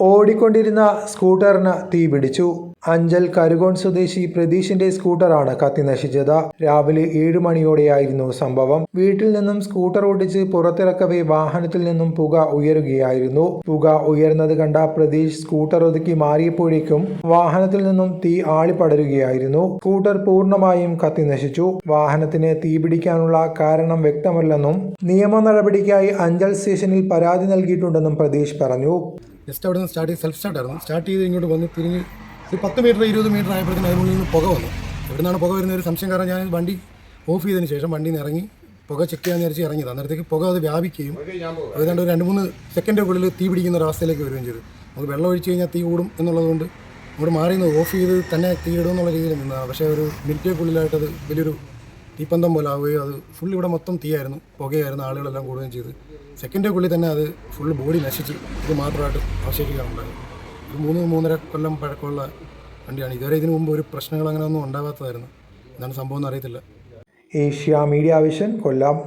ഓടിക്കൊണ്ടിരുന്ന സ്കൂട്ടറിന് തീ പിടിച്ചു. അഞ്ചൽ കരുകോൺ സ്വദേശി പ്രതീഷിന്റെ സ്കൂട്ടറാണ് കത്തി നശിച്ചത്. രാവിലെ ഏഴു മണിയോടെയായിരുന്നു സംഭവം. വീട്ടിൽ നിന്നും സ്കൂട്ടർ ഓടിച്ച് പുറത്തിറക്കവേ വാഹനത്തിൽ നിന്നും പുക ഉയരുകയായിരുന്നു. പുക ഉയർന്നത് കണ്ട പ്രതീഷ് സ്കൂട്ടർ ഒതുക്കി മാറിയപ്പോഴേക്കും വാഹനത്തിൽ നിന്നും തീ ആളിപ്പടരുകയായിരുന്നു. സ്കൂട്ടർ പൂർണമായും കത്തി നശിച്ചു. വാഹനത്തിന് തീ പിടിക്കാനുള്ള കാരണം വ്യക്തമല്ലെന്നും നിയമ നടപടിക്കായി അഞ്ചൽ സ്റ്റേഷനിൽ പരാതി നൽകിയിട്ടുണ്ടെന്നും പ്രതീഷ് പറഞ്ഞു. ജസ്റ്റ് അവിടെ നിന്ന് സ്റ്റാർട്ട് ചെയ്ത് സെൽഫ് സ്റ്റാർട്ട് ആയിരുന്നു. സ്റ്റാർട്ട് ചെയ്ത് ഇങ്ങോട്ട് വന്ന് തിരിഞ്ഞ് ഒരു പത്ത് മീറ്റർ ഇരുപത് മീറ്റർ ആയപ്പോഴത്തേക്കും അതിനുള്ളിൽ നിന്ന് പുക വന്നു. എവിടെ നിന്നാണ് പുക വരുന്ന ഒരു സംശയം കാരണം ഞാൻ വണ്ടി ഓഫ് ചെയ്തതിന് ശേഷം വണ്ടിയിൽ നിന്ന് ഇറങ്ങി പുക ചെക്ക് ചെയ്യാൻ വിചാരിച്ച് ഇറങ്ങിയത്. അന്നേരത്തേക്ക് പുക അത് വ്യാപിക്കുകയും ഏതാണ്ട് ഒരു രണ്ട് മൂന്ന് സെക്കൻഡിനുള്ളിൽ തീ പിടിക്കുന്ന ഒരു അവസ്ഥയിലേക്ക് വരികയും ചെയ്തു. നമുക്ക് വെള്ളം ഒഴിച്ച് കഴിഞ്ഞാൽ തീ കൂടും എന്നുള്ളതുകൊണ്ട് ഇവിടെ മാറി നിന്ന് ഓഫ് ചെയ്ത് തന്നെ തീ ഇടും എന്നുള്ള രീതിയിൽ നിന്നതാണ് പക്ഷേ ഒരു മിനിറ്റേക്കുള്ളിലായിട്ടത് വലിയൊരു തീപ്പന്തം പോലെ ആവുകയും അത് ഫുൾ ഇവിടെ മൊത്തം തീയായിരുന്നു പുകയായിരുന്നു ആളുകളെല്ലാം കൂടുകയും ചെയ്ത്. സെക്കൻഡേക്കുള്ളിൽ തന്നെ അത് ഫുൾ ബോഡി നശിച്ച്. ഇത് മാത്രമായിട്ട് അവശേഷിക്കാനുണ്ടായത് ഒരു മൂന്ന് മൂന്നര കൊല്ലം പഴക്കമുള്ള വണ്ടിയാണ്. ഇതുവരെ ഇതിനു മുമ്പ് ഒരു പ്രശ്നങ്ങൾ അങ്ങനെ ഒന്നും ഉണ്ടാവാത്തതായിരുന്നു. എന്താണ് സംഭവം എന്ന് അറിയത്തില്ല. Asia media vision Kollam.